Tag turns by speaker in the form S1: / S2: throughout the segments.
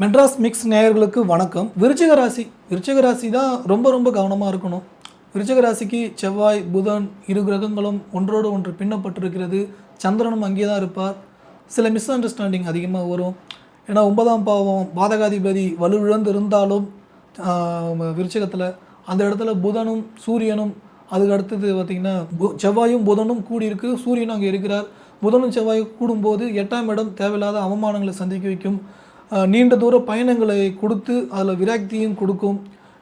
S1: Madras mix நேயர்களுக்கு வணக்கம். விருச்சிக ராசி. விருச்சிக ராசி தான் ரொம்ப ரொம்ப கவனமாக இருக்கணும். விருச்சிக ராசிக்கு செவ்வாய் புதன் இரு கிரகங்களும் ஒன்றோடு ஒன்று பின்னப்பட்டிருக்கிறது. சந்திரனும் அங்கே தான் இருப்பார். சில மிஸ் அண்டர்ஸ்டாண்டிங் அதிகமாக வரும். ஏன்னா ஒன்பதாம் பாவம் பாதகாதிபதி வலுவிழந்து இருந்தாலும் விருச்சிகத்தில் அந்த இடத்துல புதனும் சூரியனும் அதுக்கு அடுத்தது பார்த்திங்கன்னா பு- செவ்வாயும் புதனும் கூடியிருக்கு சூரியனும் அங்கே இருக்கிறார். புதனும் செவ்வாயும் கூடும்போது எட்டாம் இடம் தேவையில்லாத அவமானங்களை சந்திக்க வைக்கும். நீண்ட தூர பயணங்களை கொடுத்து அதில் விராக்தியும் கொடுக்கும்.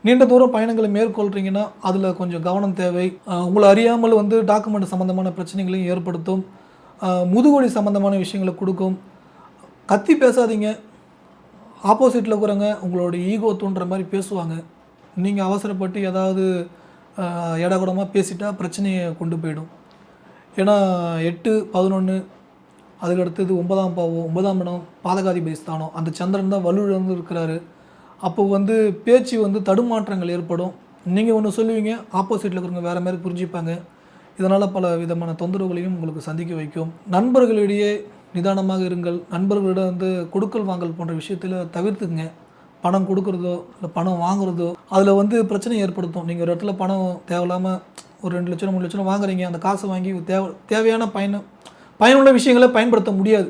S1: நீண்ட தூரம் பயணங்களை மேற்கொள்கிறீங்கன்னா அதில் கொஞ்சம் கவனம் தேவை. உங்களை அறியாமல் வந்து டாக்குமெண்ட் சம்மந்தமான பிரச்சனைகளையும் ஏற்படுத்தும். முதுகொலி சம்மந்தமான விஷயங்களை கொடுக்கும். கத்தி பேசாதீங்க. ஆப்போசிட்டில் இருக்கிறவங்க உங்களோட ஈகோ தூண்டுற மாதிரி பேசுவாங்க. நீங்கள் அவசரப்பட்டு ஏதாவது இடகுடமாக பேசிட்டா பிரச்சனையை கொண்டு போயிடும். ஏன்னா எட்டு பதினொன்று அதுக்கு அடுத்தது ஒன்பதாம் பாவம் ஒன்பதாம் இடம் பாதகாதிபதி ஸ்தானம் அந்த சந்திரன் தான் வலுவிழந்து இருக்கிறாரு. அப்போ வந்து பேச்சு வந்து தடுமாற்றங்கள் ஏற்படும். நீங்கள் ஒன்று சொல்லுவீங்க ஆப்போசிட்டில் இருக்கிறவங்க வேறு மாதிரி புரிஞ்சுப்பாங்க. இதனால் பல விதமான தொந்தரவுகளையும் உங்களுக்கு சந்திக்க வைக்கும். நண்பர்களிடையே நிதானமாக இருங்கள். நண்பர்களிடம் வந்து கொடுக்கல் வாங்கல் போன்ற விஷயத்தில் தவிர்த்துக்குங்க. பணம் கொடுக்குறதோ இல்லை பணம் வாங்குறதோ அதில் வந்து பிரச்சனை ஏற்படுத்தும். நீங்கள் ஒரு இடத்துல பணம் தேவையில்லாமல் ஒரு ரெண்டு லட்சம் மூணு லட்சம் வாங்குறீங்க. அந்த காசை வாங்கி தேவை தேவையான பயணம் பயனுள்ள விஷயங்களை பயன்படுத்த முடியாது.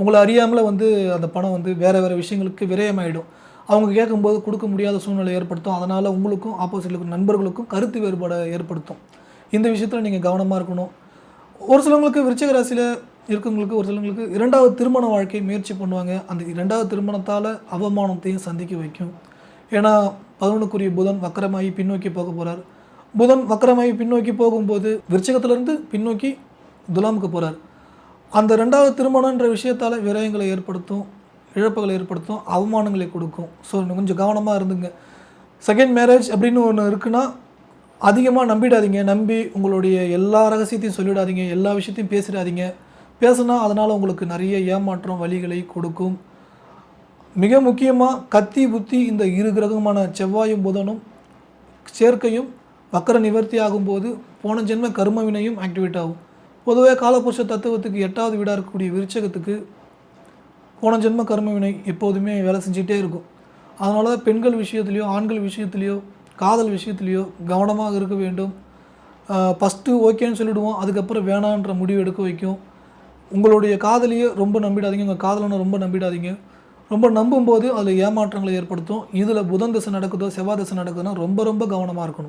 S1: உங்களை அறியாமல் வந்து அந்த பணம் வந்து வேறு வேறு விஷயங்களுக்கு விரயமாயிடும். அவங்க கேட்கும்போது கொடுக்க முடியாத சூழ்நிலை ஏற்படுத்தும். அதனால் உங்களுக்கும் ஆப்போசிட்டில் நண்பர்களுக்கும் கருத்து வேறுபாடை ஏற்படுத்தும். இந்த விஷயத்தில் நீங்கள் கவனமாக இருக்கணும். ஒரு சிலவங்களுக்கு விருச்சிக ராசியில் இருக்கவங்களுக்கு ஒரு சிலவங்களுக்கு இரண்டாவது திருமண வாழ்க்கையை முயற்சி பண்ணுவாங்க. அந்த இரண்டாவது திருமணத்தால் அவமானத்தையும் சந்திக்க வைக்கும். ஏன்னா பதினொன்றுக்குரிய புதன் வக்கரமாகி பின்னோக்கி போக போகிறார் புதன் வக்கரமாகி பின்னோக்கி போகும்போது விருச்சிகத்திலிருந்து பின்னோக்கி துலாமுக்கு போகிறார் அந்த ரெண்டாவது திருமணன்ற விஷயத்தால் விரயங்களை ஏற்படுத்தும் இழப்புகளை ஏற்படுத்தும் அவமானங்களை கொடுக்கும். ஸோ கொஞ்சம் கவனமாக இருந்துங்க. செகண்ட் மேரேஜ் அப்படின்னு ஒன்று இருக்குன்னா அதிகமாக நம்பிடாதீங்க. நம்பி உங்களுடைய எல்லா ரகசியத்தையும் சொல்லிடாதீங்க. எல்லா விஷயத்தையும் பேசிடாதீங்க. பேசுனா அதனால் உங்களுக்கு நிறைய ஏமாற்றம் வழிகளை கொடுக்கும். மிக முக்கியமாக கத்தி புத்தி இந்த இரு கிரகமான செவ்வாயும் புதனும் சேர்க்கையும் வக்கர நிவர்த்தி ஆகும்போது போன ஜென்ம கர்மவினையும் ஆக்டிவேட் ஆகும். பொதுவே காலபுருஷ தத்துவத்துக்கு எட்டாவது வீடாக இருக்கக்கூடிய விருச்சகத்துக்கு போன ஜென்ம எப்போதுமே வேலை செஞ்சிகிட்டே இருக்கும். அதனால தான் பெண்கள் விஷயத்துலையோ ஆண்கள் விஷயத்துலையோ காதல் விஷயத்துலையோ கவனமாக இருக்க வேண்டும். ஃபஸ்ட்டு ஓகேன்னு சொல்லிவிடுவோம் அதுக்கப்புறம் வேணான்ற முடிவு எடுக்க வைக்கும். உங்களுடைய காதலியை ரொம்ப நம்பிடாதீங்க. உங்கள் காதலனை ரொம்ப நம்பிடாதீங்க. ரொம்ப நம்பும்போது அதில் ஏமாற்றங்களை ஏற்படுத்தும். இதில் புதன் திசை நடக்குதோ செவ்வாய் திசை நடக்குதுன்னா ரொம்ப ரொம்ப கவனமாக இருக்கணும்.